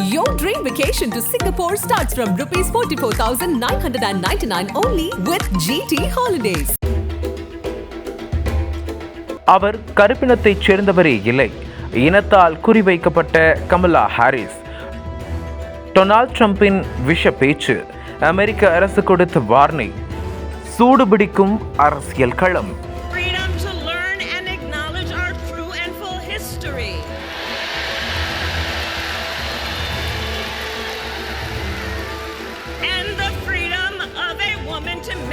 Your dream vacation to Singapore starts from rupees 44,999 only with GT Holidays. அவர் கருப்பினத்தைச் சேர்ந்தவரே இல்லை. இனத்தால் குறிவைக்கப்பட்ட கமலா ஹாரிஸ். டொனால்ட் ட்ரம்பின் விஷ பேச்சு அமெரிக்க அரசு கொடுத்த வார்னிங். சூடுபிடிக்கும் அரசியல் களம்.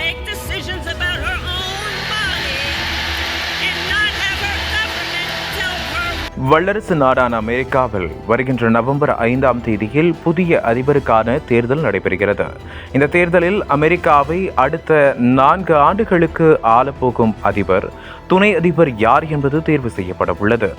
Make decisions about வல்லரசு நாடான அமெரிக்காவில் வருகின்ற நவம்பர் ஐந்தாம் தேதியில் புதிய அதிபருக்கான தேர்தல் நடைபெறுகிறது. இந்த தேர்தலில் அமெரிக்காவை அடுத்த நான்கு ஆண்டுகளுக்கு ஆளப்போகும் அதிபர் துணை அதிபர் யார் என்பது தேர்வு செய்யப்பட உள்ளது.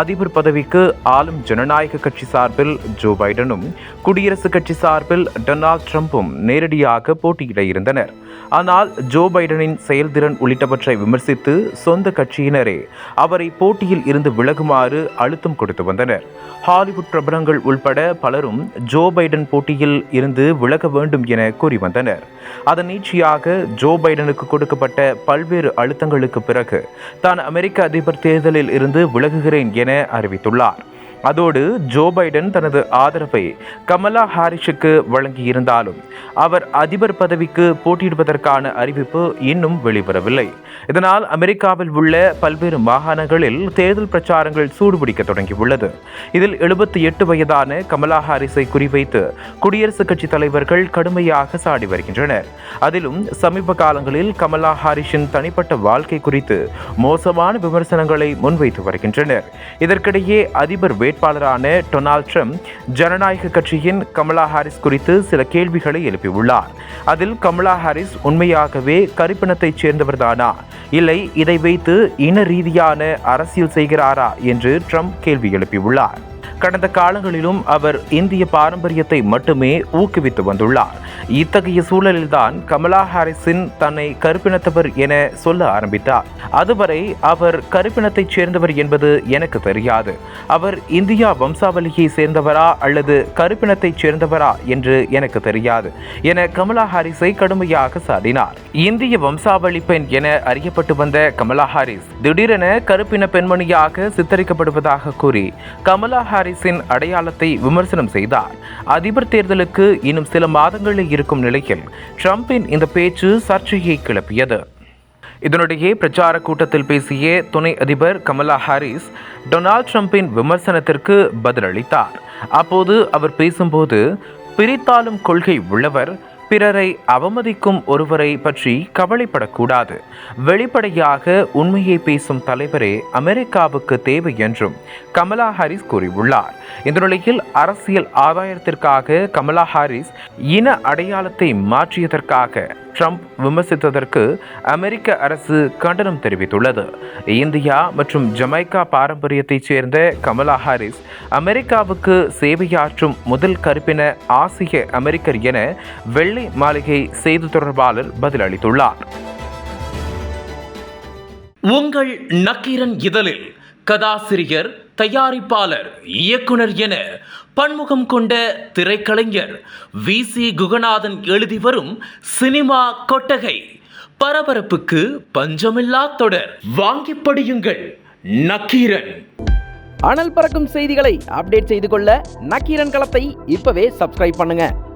அதிபர் பதவிக்கு ஆளும் ஜனநாயக கட்சி சார்பில் ஜோ பைடனும் குடியரசுக் கட்சி சார்பில் டொனால்ட் ட்ரம்ப்பும் நேரடியாக போட்டியிட இருந்தனர். ஆனால் ஜோ பைடனின் செயல்திறன் உள்ளிட்டவற்றை விமர்சித்து சொந்த கட்சியினரே அவரை போட்டியில் இருந்து விலகுமாறு அழுத்தம் கொடுத்து வந்தனர். ஹாலிவுட் பிரபலங்கள் உள்பட பலரும் ஜோ பைடன் போட்டியில் இருந்து விலக வேண்டும் என கூறி வந்தனர். அதன் நீட்சியாக ஜோ பைடனுக்கு கொடுக்கப்பட்ட பல்வேறு அழுத்தங்களுக்கு பிறகு தான் அமெரிக்க அதிபர் தேர்தலில் இருந்து விலகுகிறேன் என அறிவித்துள்ளார். அதோடு ஜோ பைடன் தனது ஆதரவை கமலா ஹாரிஸுக்கு வழங்கியிருந்தாலும் அவர் அதிபர் பதவிக்கு போட்டியிடுவதற்கான அறிவிப்பு இன்னும் வெளிவரவில்லை. இதனால் அமெரிக்காவில் உள்ள பல்வேறு மாகாணங்களில் தேர்தல் பிரச்சாரங்கள் சூடுபிடிக்க தொடங்கியுள்ளது. இதில் எழுபத்தி எட்டு வயதான கமலா ஹாரிஸை குறிவைத்து குடியரசுக் கட்சி தலைவர்கள் கடுமையாக சாடி வருகின்றனர். அதிலும் சமீப காலங்களில் கமலா ஹாரிஸின் தனிப்பட்ட வாழ்க்கை குறித்து மோசமான விமர்சனங்களை முன்வைத்து வருகின்றனர். இதற்கிடையே அதிபர் வேட்பாளரான டொனால்ட் ட்ரம்ப் ஜனநாயக கட்சியின் கமலா ஹாரிஸ் குறித்து சில கேள்விகளை எழுப்பியுள்ளார். அதில் கமலா ஹாரிஸ் உண்மையாகவே கருப்பினத்தைச் சேர்ந்தவர்தானா? இல்லை இதை வைத்து இன ரீதியான அரசியல் செய்கிறாரா? என்று ட்ரம்ப் கேள்வி எழுப்பியுள்ளார். கடந்த காலங்களிலும் அவர் இந்திய பாரம்பரியத்தை மட்டுமே ஊக்குவித்து வந்துள்ளார். இத்தகைய சூழலில்தான் கமலா ஹாரிஸின் தன்னை கருப்பினத்தவர் என சொல்ல ஆரம்பித்தார். அதுவரை அவர் கருப்பினத்தைச் சேர்ந்தவர் என்பது எனக்கு தெரியாது. அவர் இந்தியா வம்சாவளியை சேர்ந்தவரா அல்லது கருப்பினத்தைச் சேர்ந்தவரா என்று எனக்கு தெரியாது என கமலா ஹாரிஸை கடுமையாக சாடினார். இந்திய வம்சாவளி பெண் என அறியப்பட்டு வந்த கமலா ஹாரிஸ் திடீரென கருப்பின பெண்மணியாக சித்தரிக்கப்படுவதாக கூறி கமலா ஹாரிஸின் அடையாளத்தை விமர்சனம் செய்தார். அதிபர் தேர்தலுக்கு இன்னும் சில மாதங்களில் இருக்கும் நிலையில் ட்ரம்பின் இந்த பேச்சு சர்ச்சையை கிளப்பியது. இதனிடையே பிரச்சார கூட்டத்தில் பேசிய துணை அதிபர் கமலா ஹாரிஸ் டொனால்ட் ட்ரம்பின் விமர்சனத்திற்கு பதிலளித்தார். அப்போது அவர் பேசும்போது பிரித்தாளும் கொள்கை உள்ளவர் பிறரை அவமதிக்கும் ஒருவரை பற்றி கவலைப்படக்கூடாது. வெளிப்படையாக உண்மையை பேசும் தலைவரே அமெரிக்காவுக்கு தேவை என்றும் கமலா ஹாரிஸ் கூறியுள்ளார். இந்த நிலையில் அரசியல் ஆதாயத்திற்காக கமலா ஹாரிஸ் இன அடையாளத்தை மாற்றியதற்காக ட்ரம்ப் விமர்சித்ததற்கு அமெரிக்க அரசு கண்டனம் தெரிவித்துள்ளது. இந்தியா மற்றும் ஜமைக்கா பாரம்பரியத்தைச் சேர்ந்த கமலா ஹாரிஸ் அமெரிக்காவுக்கு சேவையாற்றும் முதல் கருப்பின ஆசிய அமெரிக்கர் என வெள்ளை மாளிகை செய்தி தொடர்பாளர் பதிலளித்துள்ளார். உங்கள் நக்கீரன் இதழில் கதாசிரியர் தயாரிப்பாளர் இயக்குனர் என பன்முகம் கொண்ட திரைக்கலைஞர் வி. சி. குகநாதன் எழுதி வரும் சினிமா கொட்டகை பரபரப்புக்கு பஞ்சமில்லா தொடர். வாங்கி படியுங்கள் நக்கீரன். அனல் பறக்கும் செய்திகளை அப்டேட் செய்து கொள்ள நக்கீரன் களத்தை இப்பவே சப்ஸ்கிரைப் பண்ணுங்க.